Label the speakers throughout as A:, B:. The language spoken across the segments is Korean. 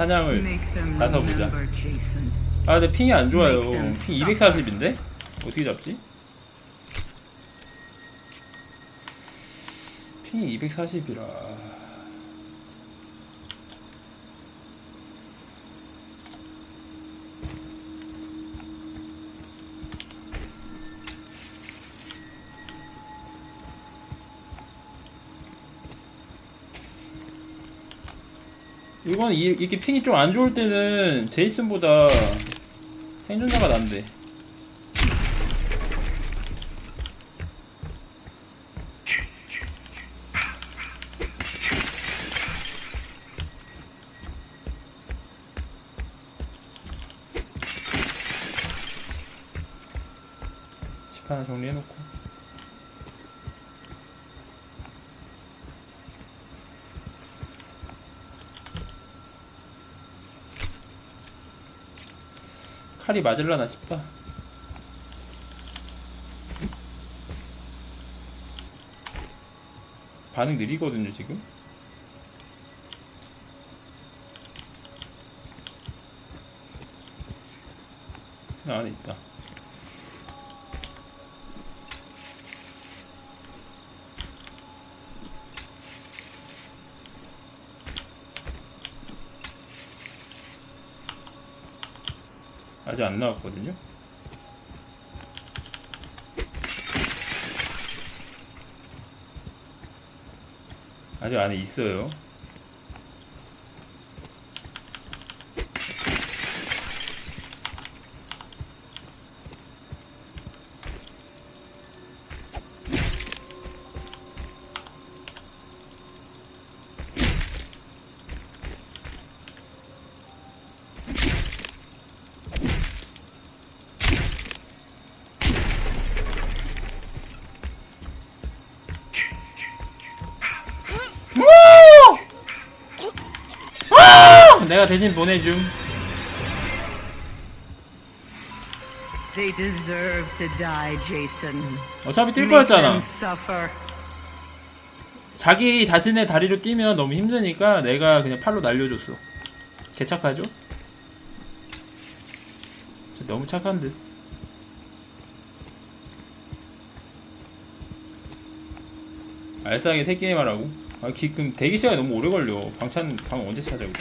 A: 사냥을
B: Make them
A: 가서 보자.
B: remember, Jason.
A: 아 근데 핑이 안 좋아요 핑 240인데? 어떻게 잡지? 핑이 240이라 이건 이, 이렇게 핑이 좀 안 좋을 때는 제이슨보다 생존자가 난데. 집 하나 정리해놓고 칼이 맞을라나 싶다. 반응 느리거든요 지금? 아, 안에 있다 아직 안 나왔거든요? 아직 안에 있어요 내가 대신 보내줌
B: They deserve to die, Jason.
A: 어차피 뛸 거였잖아. 자기 자신의 다리로 뛰면 너무 힘드니까 내가 그냥 팔로 날려줬어 개착하죠? 저 너무 착한 듯 알싸하게 새 게임 하라고? 아, 기, 그럼 대기 시간이 너무 오래 걸려 방찬 방 언제 찾아 이거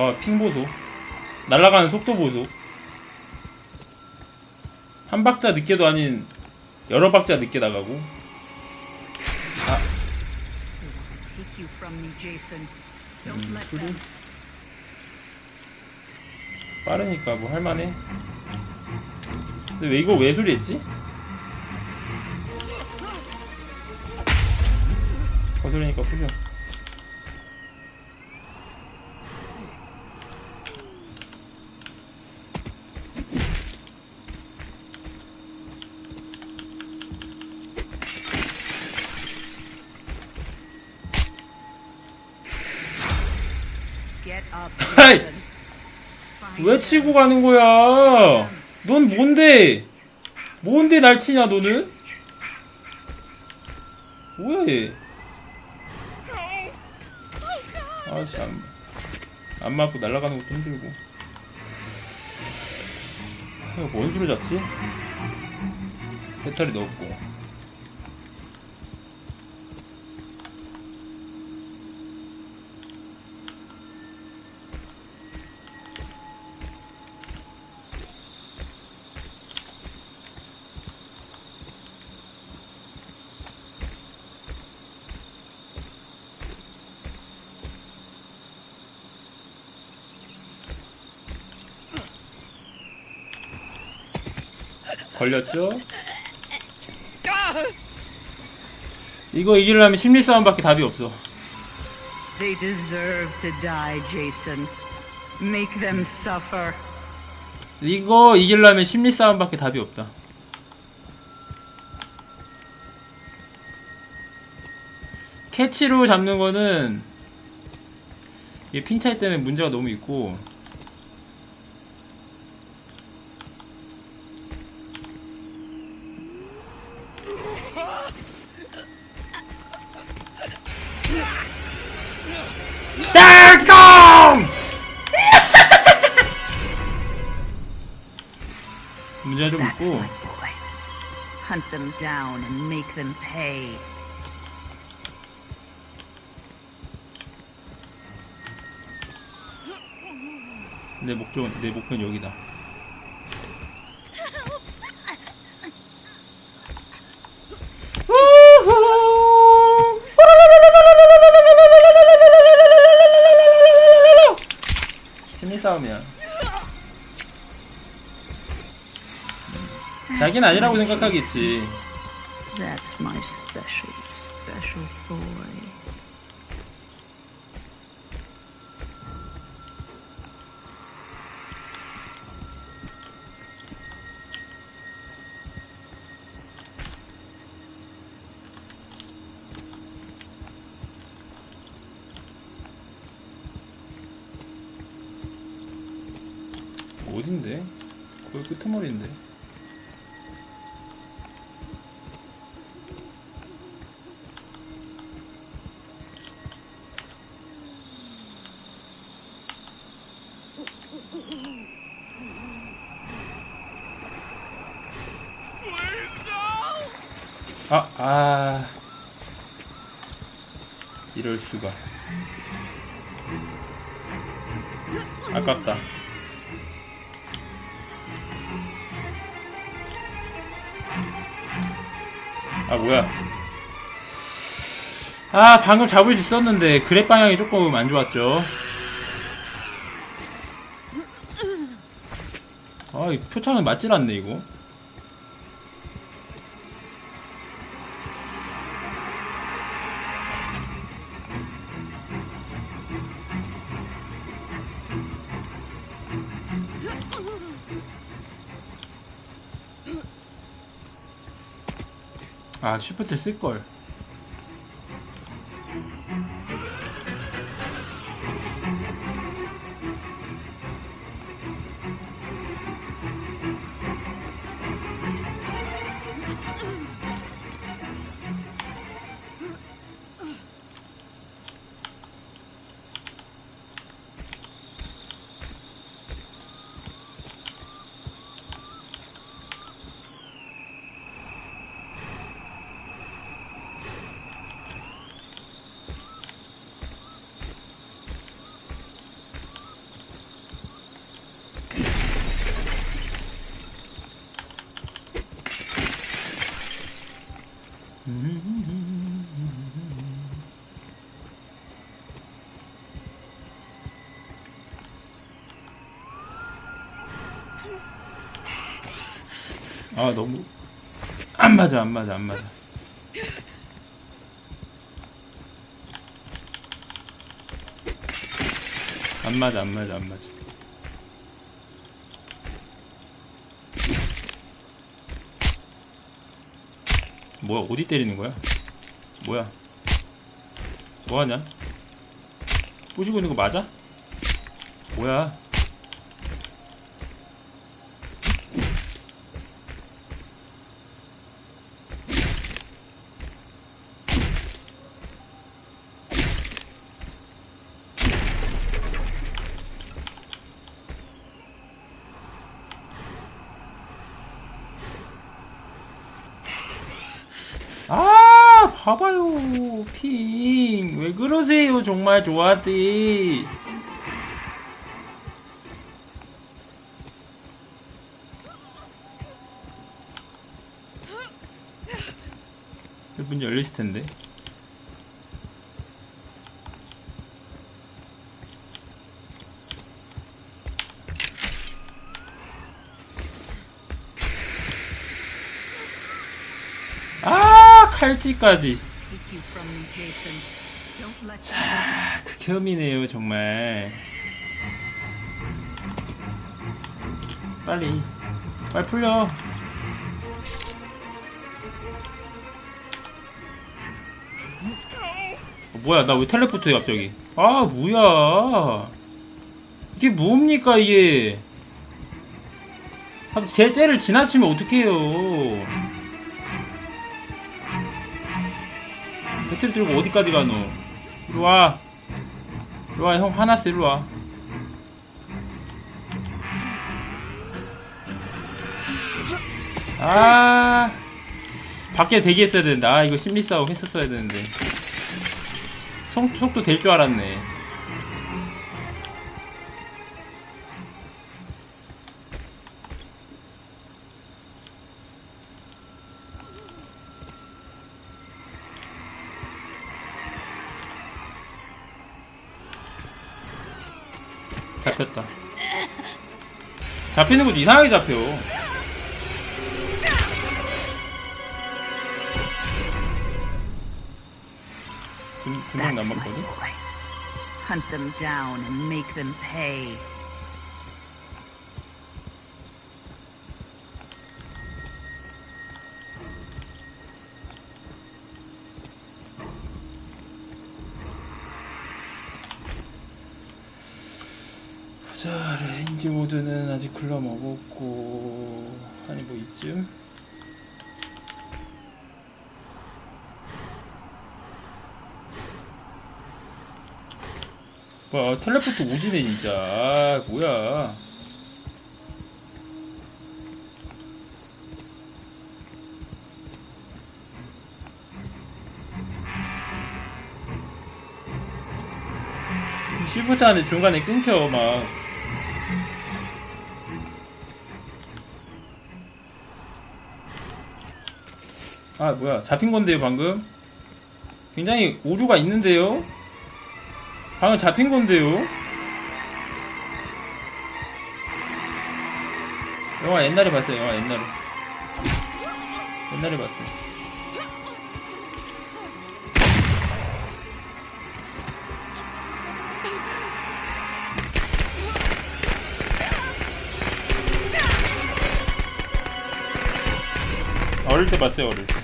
A: 아, 핑 보소. 날아가는 속도 보소. 한 박자 늦게도 아닌 여러 박자 늦게 나가고.
B: Don't
A: 음. 빠르니까 뭐 할만해. 근데 왜 이거 왜 소리했지? 거슬리니까 푸죠. 왜. 치고 가는 거야? 넌 뭔데? 뭔데 날 치냐 너는? 뭐야 얘? 아씨 안, 안 맞고 날아가는 것도 힘들고 이거 뭔 수로 잡지? 배터리 넣었고 걸렸죠? 이거 이기려면 심리 싸움밖에 답이 없어.
B: They deserve to die, Jason. Make them suffer.
A: 이거 이기려면 심리 싸움밖에 답이 없다. 캐치로 잡는 거는 이게 핀 차이 때문에 문제가 너무 있고 문제가 좀
B: That's
A: 있고
B: my boy. Hunt them down and make them pay.
A: 내 목표 내 목표는 여기다. 심리 싸움이야. 자기는 아니라고 생각하겠지.
B: That's my special, special boy.
A: 어딘데? 거의 끄트머리인데. 아, 아. 이럴 수가. 아깝다. 아 뭐야 아 방금 잡을 수 있었는데 그랩 방향이 조금 안 좋았죠 아 이 표창은 맞질 않네 이거 아 쉬프트 쓸걸 아 너무. 안 맞아 안 맞아 안 맞아. 안 맞아 안 맞아 안 맞아. 뭐야 어디 때리는 거야? 뭐야? 뭐하냐? 부시고 있는 거 맞아? 뭐야 아 봐봐요 핑. 왜 그러세요? 정말 좋아하지? 문 열렸을 텐데 칼찌까지. 아, 극혐이네요 정말. 빨리 빨리 풀려. 어, 뭐야 나 왜 텔레포트해 갑자기? 아 뭐야. 이게 뭡니까 이게? 제 째를 지나치면 어떡해요 배터리 들고 어디까지 가노? 일로와. 일로와 형. 화났어 일로와. 아. 밖에 대기했어야 되는데. 아 이거 심리 싸움 했었어야 되는데. 속, 속도 될 줄 알았네 잡혔다 잡히는 것도 이상하게 잡혀 금- 금방 남았거든. 글러 먹었고 아니 뭐 이쯤 뭐 텔레포트 오지네 진짜. 아 뭐야. 시프트 하는데 중간에 끊겨 막 아 뭐야. 잡힌 건데요 방금? 굉장히 오류가 있는데요? 방금 잡힌 건데요? 영화 옛날에 봤어요 영화 옛날에. 옛날에 봤어요. 어릴 때 봤어요 어릴 때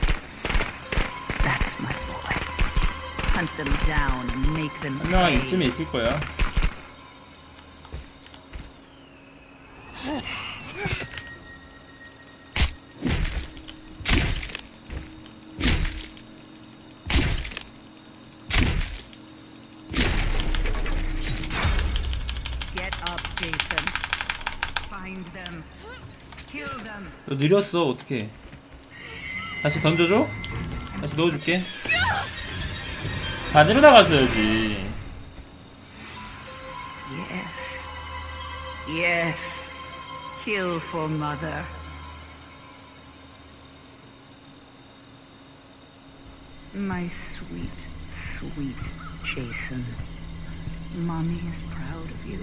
B: Hunt them down and make them
A: 한 명은
B: pay.
A: 이쯤에 있을 거야
B: Get up, Jason. Find them. Kill them.
A: 너 느렸어 어떻게 다시 던져줘? 다시 넣어줄게 반대로 나갔어야지
B: Yes. Yes. Kill for mother. My sweet, sweet Jason. Mommy is proud of you.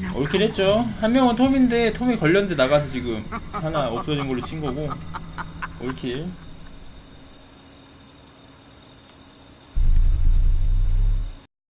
B: Now
A: 올킬
B: come
A: 했죠 한 명은 톰인데 톰이 걸렸는데 나가서 지금 하나 없어진 걸로 친 거고 올킬